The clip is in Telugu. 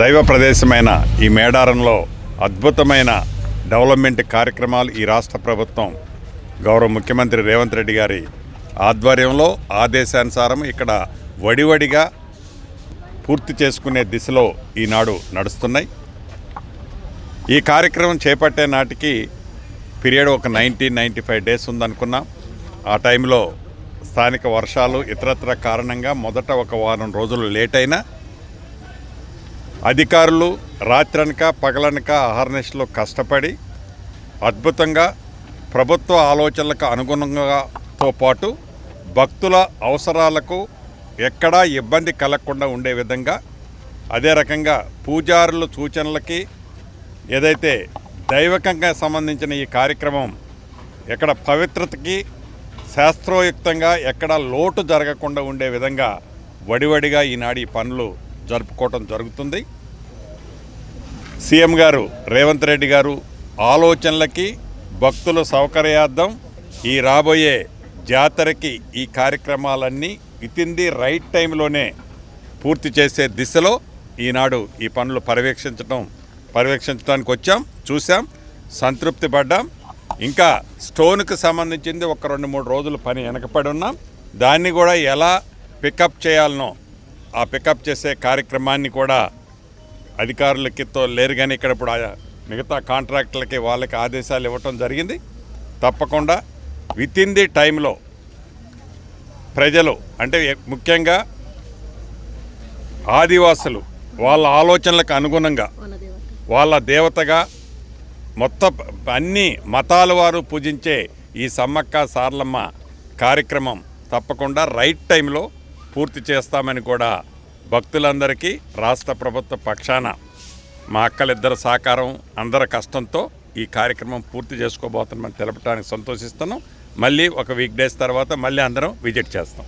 దైవ ప్రదేశమైన ఈ మేడారంలో అద్భుతమైన డెవలప్మెంట్ కార్యక్రమాలు ఈ రాష్ట్ర ప్రభుత్వం గౌరవ ముఖ్యమంత్రి రేవంత్ రెడ్డి గారి ఆధ్వర్యంలో ఆదేశానుసారం ఇక్కడ వడివడిగా పూర్తి చేసుకునే దిశలో ఈనాడు నడుస్తున్నాయి. ఈ కార్యక్రమం చేపట్టే నాటికి పీరియడ్ ఒక నైన్టీన్ నైంటీ ఫైవ్ డేస్ ఉందనుకున్నాం. ఆ టైంలో స్థానిక వర్షాలు ఇతరత్ర కారణంగా మొదట ఒక వారం రోజులు లేట్ అయినా అధికారులు రాత్రనక పగలనక అహర్నిశలో కష్టపడి అద్భుతంగా ప్రభుత్వ ఆలోచనలకు అనుగుణంగాతో పాటు భక్తుల అవసరాలకు ఎక్కడా ఇబ్బంది కలగకుండా ఉండే విధంగా అదే రకంగా పూజారుల సూచనలకి ఏదైతే దైవకంగా సంబంధించిన ఈ కార్యక్రమం ఎక్కడ పవిత్రతకి శాస్త్రోయుక్తంగా ఎక్కడ లోటు జరగకుండా ఉండే విధంగా వడివడిగా ఈనాడు ఈ పనులు జరుపుకోవటం జరుగుతుంది. సీఎం గారు రేవంత్ రెడ్డి గారు ఆలోచనలకి భక్తుల సౌకర్యార్థం ఈ రాబోయే జాతరకి ఈ కార్యక్రమాలన్నీ ఇతింది రైట్ టైంలోనే పూర్తి చేసే దిశలో ఈనాడు ఈ పనులు పర్యవేక్షించడం పర్యవేక్షించడానికి వచ్చాం చూసాం సంతృప్తి పడ్డాం. ఇంకా స్టోన్కి సంబంధించింది ఒక రెండు మూడు రోజులు పని వెనకపడి ఉన్నాం. దాన్ని కూడా ఎలా పికప్ చేయాలనో ఆ పికప్ చేసే కార్యక్రమాన్ని కూడా అధికారులకితో లేరు కానీ ఇక్కడ ఇప్పుడు ఆ మిగతా కాంట్రాక్టులకి వాళ్ళకి ఆదేశాలు ఇవ్వటం జరిగింది. తప్పకుండా విత్ ఇన్ ది టైంలో ప్రజలు అంటే ముఖ్యంగా ఆదివాసులు వాళ్ళ ఆలోచనలకు అనుగుణంగా వాళ్ళ దేవతగా మొత్తం అన్ని మతాల వారు పూజించే ఈ సమ్మక్క సార్లమ్మ కార్యక్రమం తప్పకుండా రైట్ టైంలో పూర్తి చేస్తామని కూడా భక్తులందరికీ రాష్ట్ర ప్రభుత్వ పక్షాన మా అక్కలిద్దరు సహకారం అందరి కష్టంతో ఈ కార్యక్రమం పూర్తి చేసుకోబోతున్నామని తెలపడానికి సంతోషిస్తున్నాం. మళ్ళీ ఒక వీక్ డేస్ తర్వాత మళ్ళీ అందరం విజిట్ చేస్తాం.